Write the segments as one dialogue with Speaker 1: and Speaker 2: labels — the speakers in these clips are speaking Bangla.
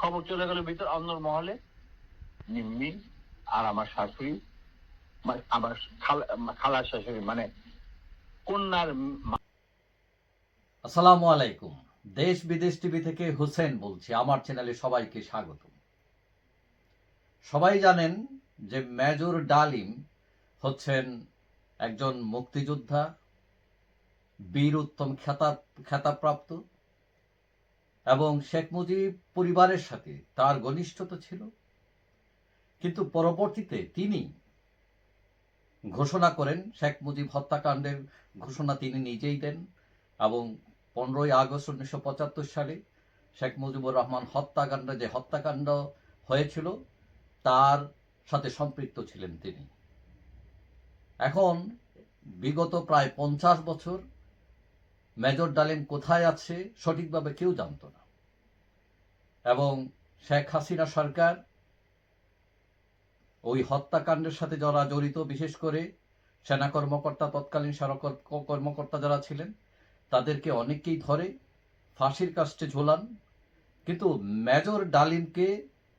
Speaker 1: খবর চলে গেল ভিতর অন্দর মহলে। নিম্মি আর আমার শাশুড়ি মানে আমার খালার শাশুড়ি মানে কন্যার
Speaker 2: আসসালামু আলাইকুম। দেশ বিদেশ টিভি থেকে হুসেন বলছি। আমার চ্যানেলে সবাইকে স্বাগত সবাই জানেন যে মেজর ডালিম হচ্ছেন একজন মুক্তিযোদ্ধা, বীর উত্তম খেতা খেতাপ্রাপ্ত এবং শেখ মুজিব পরিবারের সাথে তার ঘনিষ্ঠতা ছিল। কিন্তু পরবর্তীতে তিনি ঘোষণা করেন, শেখ মুজিব হত্যাকাণ্ডের ঘোষণা তিনি নিজেই দেন এবং পনেরোই আগস্ট উনিশশো পঁচাত্তর সালে শেখ মুজিবুর রহমান হত্যাকাণ্ড যে হত্যাকাণ্ড হয়েছিল, তার সাথে সম্পৃক্ত ছিলেন তিনি। এখন বিগত প্রায় পঞ্চাশ বছর মেজর ডালিম কোথায় আছে সঠিকভাবে কেউ জানত না। এবং শেখ হাসিনা সরকার ওই হত্যাকাণ্ডের সাথে যারা জড়িত, বিশেষ করে সেনা কর্মকর্তা, তৎকালীন সেনা কর্মকর্তা যারা ছিলেন, তাদেরকে অনেককেই ধরে, ফাঁসির কাস্টে ঝোলান। কিন্তু মেজর ডালিমকে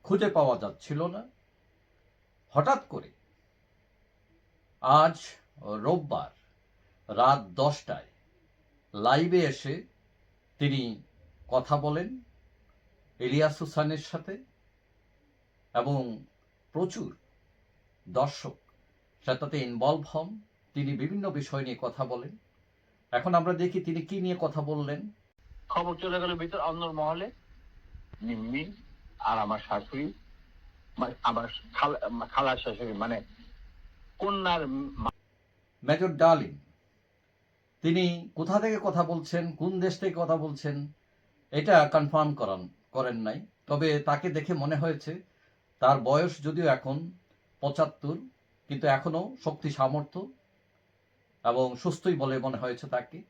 Speaker 2: খুঁজে পাওয়া যাচ্ছিল না। হঠাৎ করে আজ রোববার রাত দশটায় লাইভে এসে তিনি কথা বলেন ইলিয়াস হুসানের সাথে এবং প্রচুর দর্শক সেটাতে ইনভলভ হন। তিনি বিভিন্ন বিষয় নিয়ে কথা বলেন। এখন আমরা দেখি তিনি কি নিয়ে কথা বললেন।
Speaker 1: খবর চলে গেল ভিতর অন্দর মহলে। নিম্মি আর আমার শাশুড়ি আমার খালা খালার শাশুড়ি মানে কন্যার
Speaker 2: মেজর ডার্লিং তিনি কোথা থেকে কথা বলছেন, কোন দেশ থেকে কথা বলছেন, এটা কনফার্ম করান, করেন নাই। তবে তাকে দেখে মনে হয়েছে, তার বয়স যদিও এখন পঁচাত্তর, কিন্তু এখনও শক্তি সামর্থ্য এবং সুস্থই বলে মনে হয়েছে তাকে।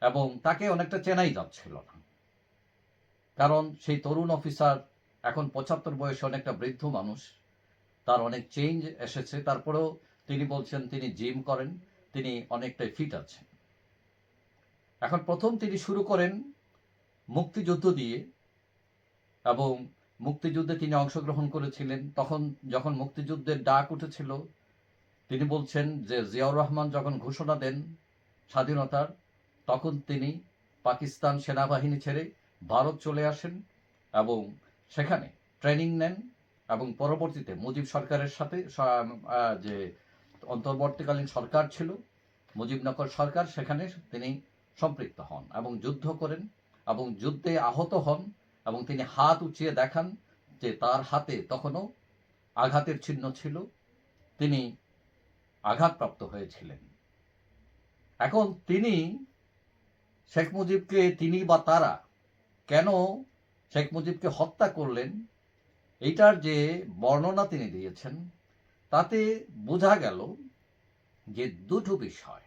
Speaker 2: এবং তাকে অনেকটা চেনাই যাচ্ছিল না। কারণ সেই তরুণ অফিসার এখন পঁচাত্তর বয়সে অনেকটা বৃদ্ধ মানুষ। তার অনেক চেঞ্জ এসেছে। তারপরেও তিনি বলছেন তিনি জিম করেন, তিনি অনেকটাই ফিট আছেন। এখন প্রথম তিনি শুরু করেন মুক্তিযুদ্ধ দিয়ে এবং মুক্তিযুদ্ধে তিনি অংশগ্রহণ করেছিলেন। তখন যখন মুক্তিযুদ্ধের ডাক উঠেছিল, তিনি বলছেন যে, জিয়াউর রহমান যখন ঘোষণা দেন স্বাধীনতার, তখন তিনি পাকিস্তান সেনাবাহিনী ছেড়ে ভারত চলে আসেন এবং সেখানে ট্রেনিং নেন এবং পরবর্তীতে মুজিব সরকারের সাথে যে অন্তর্বর্তীকালীন সরকার ছিল, মুজিবনগর সরকার, সেখানে তিনি সম্পৃক্ত হন এবং যুদ্ধ করেন এবং যুদ্ধে আহত হন এবং তিনি হাত উঁচিয়ে দেখান যে তার হাতে তখনও আঘাতের চিহ্ন ছিল। তিনি আঘাতপ্রাপ্ত হয়েছিলেন। এখন তিনি, শেখ মুজিবকে তিনি বা তারা কেন শেখ মুজিবকে হত্যা করলেন, এইটার যে বর্ণনা তিনি দিয়েছেন, তাতে বোঝা গেল যে দুটো বিষয়।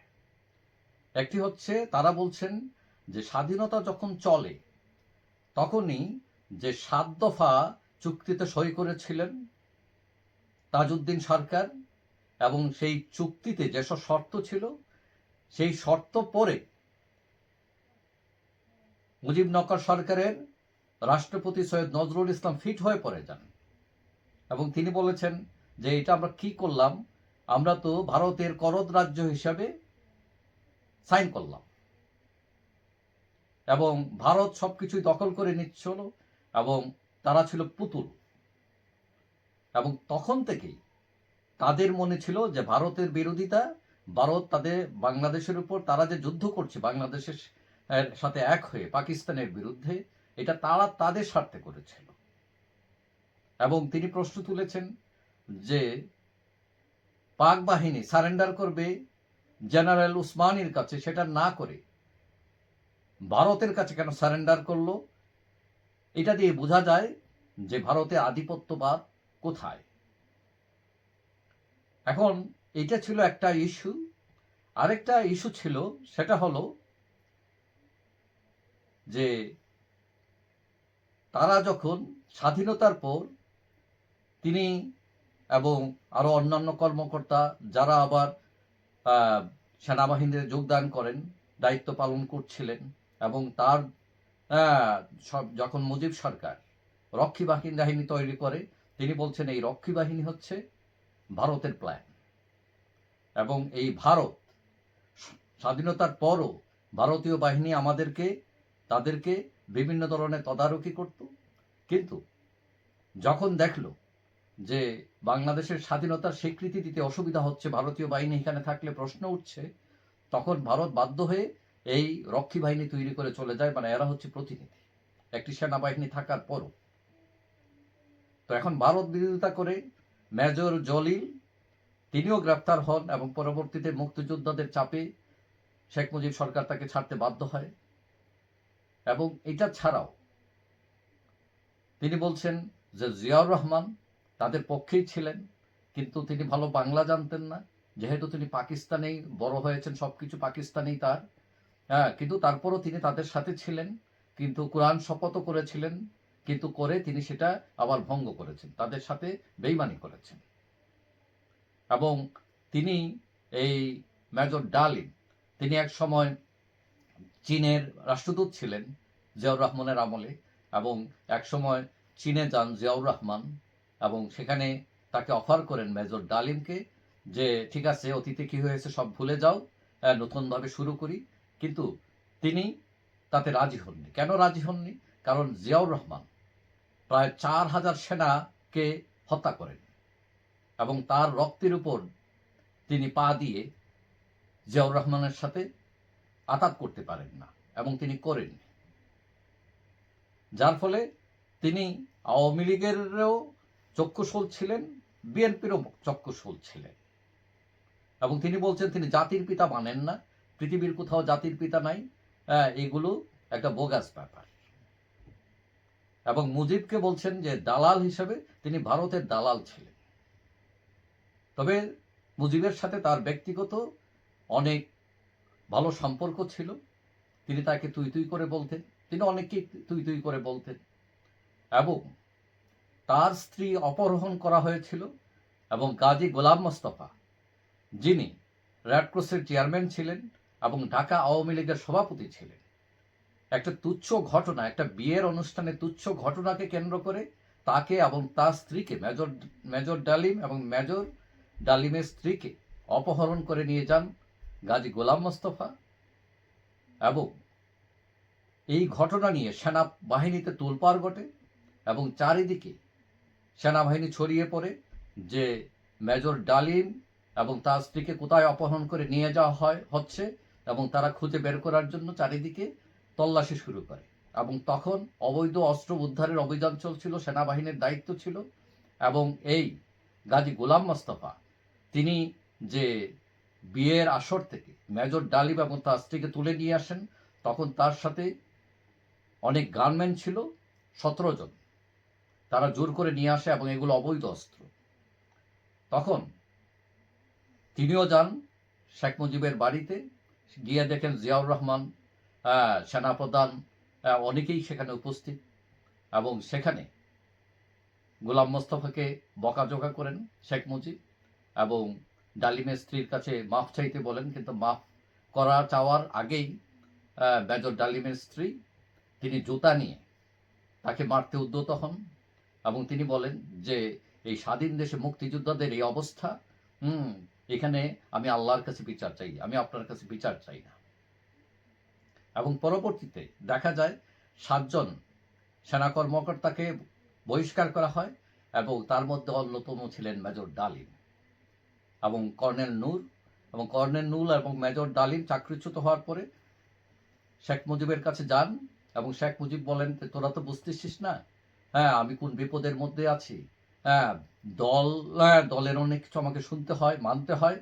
Speaker 2: একটি হচ্ছে, তারা বলছেন যে স্বাধীনতা যখন চলে, তখনই যে সাত দফা চুক্তিতে সই করেছিলেন তাজউদ্দিন সরকার এবং সেই চুক্তিতে যেসব শর্ত ছিল, সেই শর্ত পরে মুজিবনগর সরকারের রাষ্ট্রপতি সৈয়দ নজরুল ইসলাম ফিট হয়ে পড়ে যান এবং তিনি বলেছেন যে, এটা আমরা কি করলাম? আমরা তো ভারতের করদ রাজ্য হিসাবে সাইন করলাম। এবং ভারত সবকিছুই দখল করে নিচ্ছিল এবং তারা ছিল পুতুল। এবং তখন থেকেই তাদের মনে ছিল যে ভারতের বিরোধিতা, ভারত তাদের বাংলাদেশের উপর, তারা যে যুদ্ধ করছে বাংলাদেশের সাথে এক হয়ে পাকিস্তানের বিরুদ্ধে, এটা তারা তাদের স্বার্থে করেছিল। এবং তিনি প্রশ্ন তুলেছেন যে পাক বাহিনী সারেন্ডার করবে জেনারেল উসমানির কাছে সেটা না করে ভারতের কাছে কেন সারেন্ডার করল? এটা দিয়ে বোঝা যায় যে ভারতে আধিপত্যবাদ কোথায়। এখন এটা ছিল একটা ইস্যু। আরেকটা ইস্যু ছিল, সেটা হলো যে তারা যখন স্বাধীনতার পর তিনি এবং আরও অন্যান্য কর্মকর্তা, যারা আবার সেনাবাহিনীতে যোগদান করেন, দায়িত্ব পালন করছিলেন এবং তার সব, যখন মুজিব সরকার রক্ষী বাহিনী বাহিনী তৈরি করে, তিনি বলছেন এই রক্ষী বাহিনী হচ্ছে ভারতের প্ল্যান এবং এই ভারত, স্বাধীনতার পরও ভারতীয় বাহিনী আমাদেরকে, তাদেরকে বিভিন্ন ধরনের তদারকি করত। কিন্তু যখন দেখল যে বাংলাদেশের স্বাধীনতার স্বীকৃতি দিতে অসুবিধা হচ্ছে, ভারতীয় বাহিনী এখানে থাকলে প্রশ্ন উঠছে, তখন ভারত বাধ্য হয়ে এই রক্ষী বাহিনী তৈরি করে চলে যায় মানে এরা হচ্ছে প্রতিনিধি। একটি সেনাবাহিনী থাকার পরও। তো এখন ভারত বিরোধিতা করে মেজর জলিল, তিনিও গ্রেপ্তার হন এবং পরবর্তীতে মুক্তিযোদ্ধাদের চাপে শেখ মুজিব সরকার তাকে ছাড়তে বাধ্য হয়। এবং এটা ছাড়াও তিনি বলছেন যে জিয়াউর রহমান তাদের পক্ষেই ছিলেন, কিন্তু তিনি ভালো বাংলা জানতেন না। যেহেতু তিনি পাকিস্তানেই বড় হয়েছেন, সবকিছু পাকিস্তানেই তার। হ্যাঁ কিন্তু তারপরও তিনি তাদের সাথে ছিলেন, কিন্তু কোরআন শপথও করেছিলেন, কিন্তু করে তিনি সেটা আবার ভঙ্গ করেছেন, তাদের সাথে বেইমানি করেছেন। এবং তিনি এই মেজর ডালিম, তিনি এক সময় চীনের রাষ্ট্রদূত ছিলেন, জিয়াউর রহমানের আমলে, এবং এক সময় চীনে যান জিয়াউর রহমান। এবং সেখানে তাকে অফার করেন মেজর ডালিমকে যে, ঠিক আছে, অতীতে কি হয়েছে সব ভুলে যাও নতুনভাবে শুরু করি। কিন্তু তিনি তাতে রাজি হননি। কেন রাজি হননি? কারণ জিয়াউর রহমান প্রায় চার হাজার সেনাকে হত্যা করেন এবং তার রক্তের উপর তিনি পা দিয়ে জিয়াউর রহমানের সাথে আতাত করতে পারেন না এবং তিনি করেননি। যার ফলে তিনি আওয়ামী লীগেরও চক্ষুশূল ছিলেন, বিএনপিরও চক্ষুশূল ছিলেন। এবং তিনি বলছেন, তিনি জাতির পিতা মানেন না, পৃথিবীর কোথাও জাতির পিতা নাই এগুলো একটা বোগাস ব্যাপার। এবং মুজিবকে বলছেন যে দালাল হিসেবে তিনি ভারতের দালাল ছিলেন। তবে মুজিবের সাথে তার ব্যক্তিগত অনেক ভালো সম্পর্ক ছিল। তিনি তাকে তুই তুই করে বলতেন, তিনি অনেককেই তুই তুই করে বলতেন। এবং তার স্ত্রী অপহরণ করা হয়েছিল এবং গাজী গোলাম মোস্তফা, যিনি রেড ক্রসের চেয়ারম্যান ছিলেন এবং ঢাকা আওয়ামী লীগের সভাপতি ছিলেন। একটা তুচ্ছ ঘটনা, একটা বিয়ের অনুষ্ঠানে তুচ্ছ ঘটনাকে কেন্দ্র করে তাকে এবং তার স্ত্রীকে, মেজর মেজর ডালিম এবং মেজর ডালিমের স্ত্রীকে অপহরণ করে নিয়ে যান গাজী গোলাম মোস্তফা এবং এই ঘটনা নিয়ে সেনা বাহিনীতে তোলপাড় ঘটে এবং চারিদিকে সেনাবাহিনী ছড়িয়ে পড়ে, যে মেজর ডালিম এবং তার স্ত্রীকে কোথায় অপহরণ করে নিয়ে যাওয়া হয়, হচ্ছে এবং তারা খুঁজে বের করার জন্য চারিদিকে তল্লাশি শুরু করে। এবং তখন অবৈধ অস্ত্র উদ্ধারের অভিযান চলছিল, সেনাবাহিনীর দায়িত্ব ছিল এবং এই গাজী গোলাম মোস্তফা, তিনি যে বিয়ের আসর থেকে মেজর ডালিম এবং তার স্ত্রীকে তুলে নিয়ে আসেন, তখন তার সাথে অনেক গানম্যান ছিল, সতেরো জন। তারা জোর করে নিয়ে আসে এবং এগুলো অবৈধ অস্ত্র। তখন তিনিও যান শেখ মুজিবের বাড়িতে, গিয়ে দেখেন জিয়াউর রহমান সেনাপ্রধান অনেকেই সেখানে উপস্থিত এবং সেখানে গোলাম মোস্তফাকে বকাঝোকা করেন শেখ মুজিব এবং ডালিমের স্ত্রীর কাছে মাফ চাইতে বলেন, কিন্তু মাফ করা চাওয়ার আগেই মেজর ডালিমের স্ত্রী, তিনি জুতা নিয়ে তাকে মারতে উদ্যত হন। এবং তিনি বলেন যে এই স্বাধীন দেশে মুক্তিযোদ্ধাদের এই অবস্থা, হুম, এখানে আমি আল্লাহর কাছে বিচার চাই, আমি আপনার কাছে বিচার চাই না। এবং পরবর্তীতে দেখা যায় সাতজন সেনা কর্মকর্তাকে বহিষ্কার করা হয় এবং তার মধ্যে অন্যতম ছিলেন মেজর ডালিম এবং কর্নেল নূর এবং কর্নেল নূর এবং মেজর ডালিম চাকরিচ্যুত হওয়ার পরে শেখ মুজিবের কাছে যান এবং শেখ মুজিব বলেন তোরা তো বুঝতেছিস না হ্যাঁ আমি কোন বিপদের মধ্যে আছি? হ্যাঁ দল হ্যাঁ, দলের অনেক কিছু আমাকে শুনতে হয় মানতে হয়।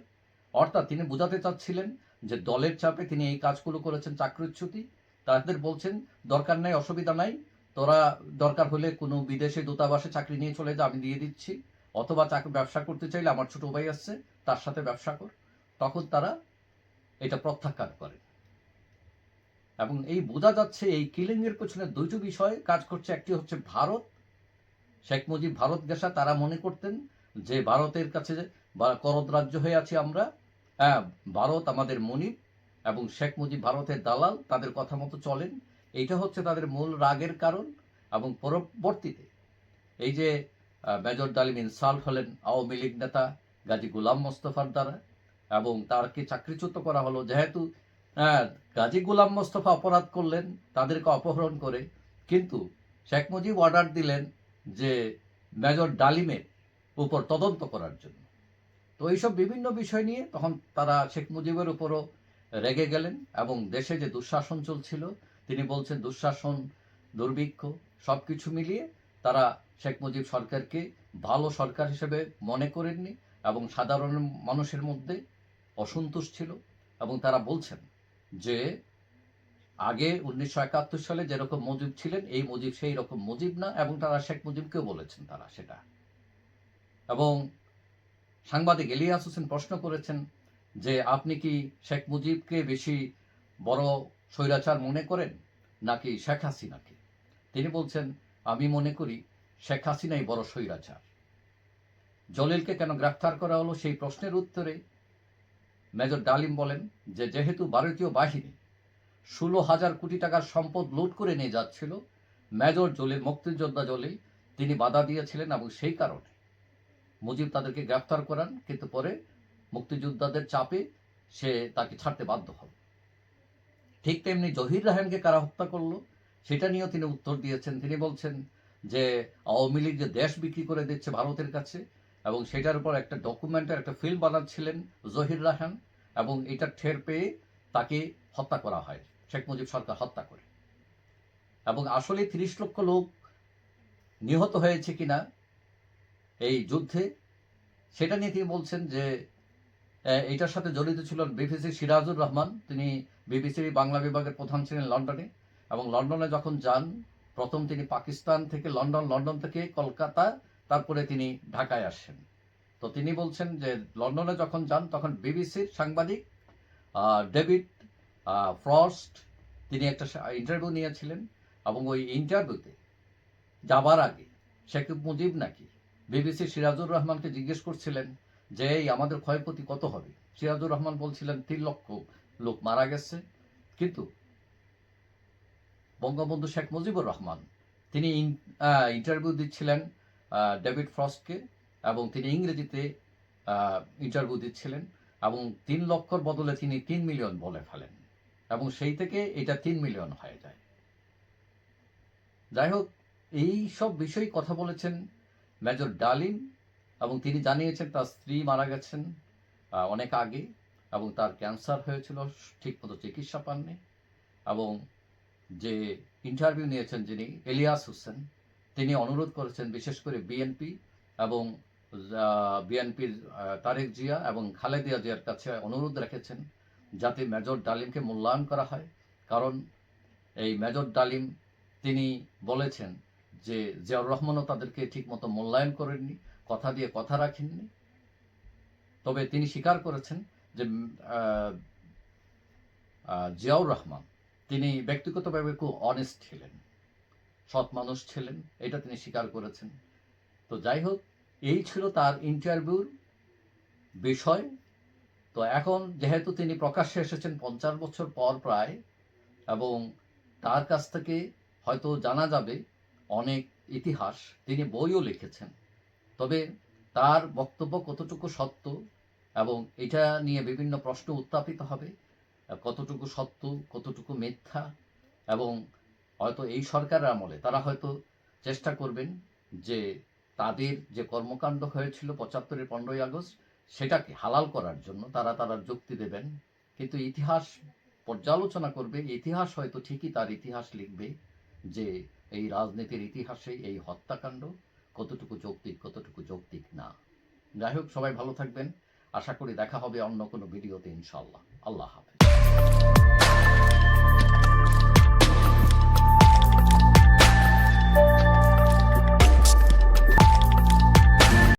Speaker 2: অর্থাৎ তিনি বোঝাতে চাচ্ছিলেন যে দলের চাপে তিনি এই কাজগুলো করেছেন চাকরিচ্যুতি তাদের বলছেন দরকার নাই অসুবিধা নাই। তোরা দরকার হলে কোনো বিদেশে দূতাবাসে চাকরি নিয়ে চলে যা আমি দিয়ে দিচ্ছি। অথবা চাকরি ব্যবসা করতে চাইলে আমার ছোট ভাই আসছে তার সাথে ব্যবসা কর। তখন তারা এটা প্রত্যাখ্যান করে। এবং এই বোঝা যাচ্ছে এই কিলিং এর পেছনে দুটো বিষয় কাজ করছে। একটি হচ্ছে ভারত। শেখ মুজিব ভারত গেসা, তারা মনে করতেন যে ভারতের কাছে করদ রাজ্য হয়ে আছি আমরা। হ্যাঁ ভারত আমাদের মনিব এবং শেখ মুজিব ভারতের দালাল, তাদের কথা মতো চলেন। এইটা হচ্ছে তাদের মূল রাগের কারণ এবং পরবর্তীতে এই যে মেজর ডালিম ইনসাল্ট হলেন আওয়ামী লীগ নেতা গাজী গুলাম মোস্তফার দ্বারা এবং তারকে চাকরিচ্যুত করা হলো। যেহেতু গাজী গুলাম মোস্তফা অপরাধ করলেন, তাদেরকে অপহরণ করে। কিন্তু শেখ মুজিব অর্ডার দিলেন যে মেজর ডালিমের উপর তদন্ত করার জন্য। তো এইসব বিভিন্ন বিষয় নিয়ে তখন তারা শেখ মুজিবের উপরও রেগে গেলেন এবং দেশে যে দুঃশাসন চলছিল, তিনি বলছেন দুঃশাসন, দুর্ভিক্ষ সব কিছু মিলিয়ে তারা শেখ মুজিব সরকারকে ভালো সরকার হিসেবে মনে করেননি এবং সাধারণ মানুষের মধ্যে অসন্তোষ ছিল এবং তারা বলছেন যে আগে উনিশশো একাত্তর সালে যেরকম মুজিব ছিলেন, এই মুজিব সেই রকম মুজিব না এবং তারা শেখ মুজিবকেও বলেছেন তারা সেটা। এবং সাংবাদিক এলিয়াস হোসেন প্রশ্ন করেছেন যে, আপনি কি শেখ মুজিবকে বেশি বড় স্বৈরাচার মনে করেন নাকি শেখ হাসিনাকে? তিনি বলছেন, আমি মনে করি শেখ হাসিনাই বড় স্বৈরাচার। জলিলকে কেন গ্রেফতার করা হলো সেই প্রশ্নের উত্তরে মেজর ডালিম বলেন যে যেহেতু ভারতীয় বাহিনী ষোলো হাজার কোটি টাকার সম্পদ লুট করে নিয়ে যাচ্ছিল, মেজর জলে মুক্তিযোদ্ধা জলে তিনি বাধা দিয়েছিলেন এবং সেই কারণে মুজিব তাদেরকে গ্রেফতার করান, কিন্তু পরে মুক্তিযোদ্ধাদের চাপে সে তাকে ছাড়তে বাধ্য হন। ঠিক তেমনি জহির রাহানকে কারা হত্যা করল, সেটা নিয়েও তিনি উত্তর দিয়েছেন। তিনি বলছেন যে আওয়ামী লীগ যে দেশ বিক্রি করে দিচ্ছে ভারতের কাছে এবং সেটার উপর একটা ডকুমেন্টের একটা ফিল্ম বানাচ্ছিলেন জহির রাহান এবং এটা ঠের পেয়ে তাকে হত্যা করা হয়। শেখ মুজিব সরকার হত্যা করে। এবং আসলে তিরিশ লক্ষ লোক নিহত হয়েছে কিনা এই যুদ্ধে, সেটা নিয়ে তিনি বলছেন যে এটার সাথে জড়িত ছিলেন বিবিসি সিরাজুর রহমান। তিনি বিবিসির বাংলা বিভাগের প্রধান ছিলেন লন্ডনে। এবং লন্ডনে যখন যান, প্রথম তিনি পাকিস্তান থেকে লন্ডন লন্ডন থেকে কলকাতা তারপরে তিনি ঢাকায় আসেন। তো তিনি বলছেন যে লন্ডনে যখন যান, তখন বিবিসির সাংবাদিক ডেভিড ফ্রস্ট, তিনি একটা ইন্টারভিউ নিয়েছিলেন এবং ওই ইন্টারভিউতে যাবার আগে শেখ মুজিব নাকি বিবিসি সিরাজুর রহমানকে জিজ্ঞেস করছিলেন যে, এই আমাদের ক্ষয়ক্ষতি কত হবে? সিরাজুর রহমান বলছিলেন, তিন লক্ষ লোক মারা গেছে। কিন্তু বঙ্গবন্ধু শেখ মুজিবুর রহমান, তিনি ইন্টারভিউ দিচ্ছিলেন ডেভিড ফ্রস্টকে এবং তিনি ইংরেজিতে ইন্টারভিউ দিচ্ছিলেন এবং তিন লক্ষর বদলে তিনি তিন মিলিয়ন বলে ফেলেন এবং সেই থেকে এটা তিন মিলিয়ন হয়ে যায়। যাই হোক, এই সব বিষয়ে কথা বলেছেন মেজর ডালিম এবং তিনি জানিয়েছেন তার স্ত্রী মারা গেছেন অনেক আগে এবং তার ক্যান্সার হয়েছিল, ঠিকমতো চিকিৎসা পাননি এবং যে ইন্টারভিউ নিয়েছেন যিনি, এলিয়াস হোসেন তিনি অনুরোধ করেছেন বিশেষ করে বিএনপি এবং বিএনপির তারেক জিয়া এবং খালেদিয়া জিয়ার কাছে অনুরোধ রেখেছেন যাতে মেজর ডালিমকে মূল্যায়ন করা হয়। কারণ এই মেজর ডালিম তিনি বলেছেন যে জিয়াউর রহমানও তাদেরকে ঠিকমতো মূল্যায়ন করেননি, কথা দিয়ে কথা রাখেননি। তবে তিনি স্বীকার করেছেন যে জিয়াউর রহমান তিনি ব্যক্তিগতভাবে খুব অনেস্ট ছিলেন। সৎ মানুষ ছিলেন, এটা তিনি স্বীকার করেছেন। তো যাই হোক, এই ছিল তার ইন্টারভিউর বিষয়। তো এখন যেহেতু তিনি প্রকাশ্যে এসেছেন পঞ্চাশ বছর পর প্রায়, এবং তার কাছ থেকে হয়তো জানা যাবে অনেক ইতিহাস, তিনি বইও লিখেছেন। তবে তার বক্তব্য কতটুকু সত্য এবং এটা নিয়ে বিভিন্ন প্রশ্ন উত্থাপিত হবে, কতটুকু সত্য, কতটুকু মিথ্যা, এবং হয়তো এই সরকারের আমলে তারা হয়তো চেষ্টা করবেন যে তাদের যে কর্মকাণ্ড হয়েছিল পঁচাত্তরের পনেরোই আগস্ট, সেটাকে হালাল করার জন্য তারা তারা যুক্তি দেবেন। কিন্তু ইতিহাস পর্যালোচনা করবে, ইতিহাস হয়তো ঠিকই তার ইতিহাস লিখবে যে এই রাজনীতির ইতিহাসে এই হত্যাকাণ্ড কতটুকু যৌক্তিক কতটুকু যৌক্তিক না। যাই হোক, সবাই ভালো থাকবেন। আশা করি দেখা হবে অন্য কোনো ভিডিওতে ইনশাল্লাহ আল্লাহ হাফেজ।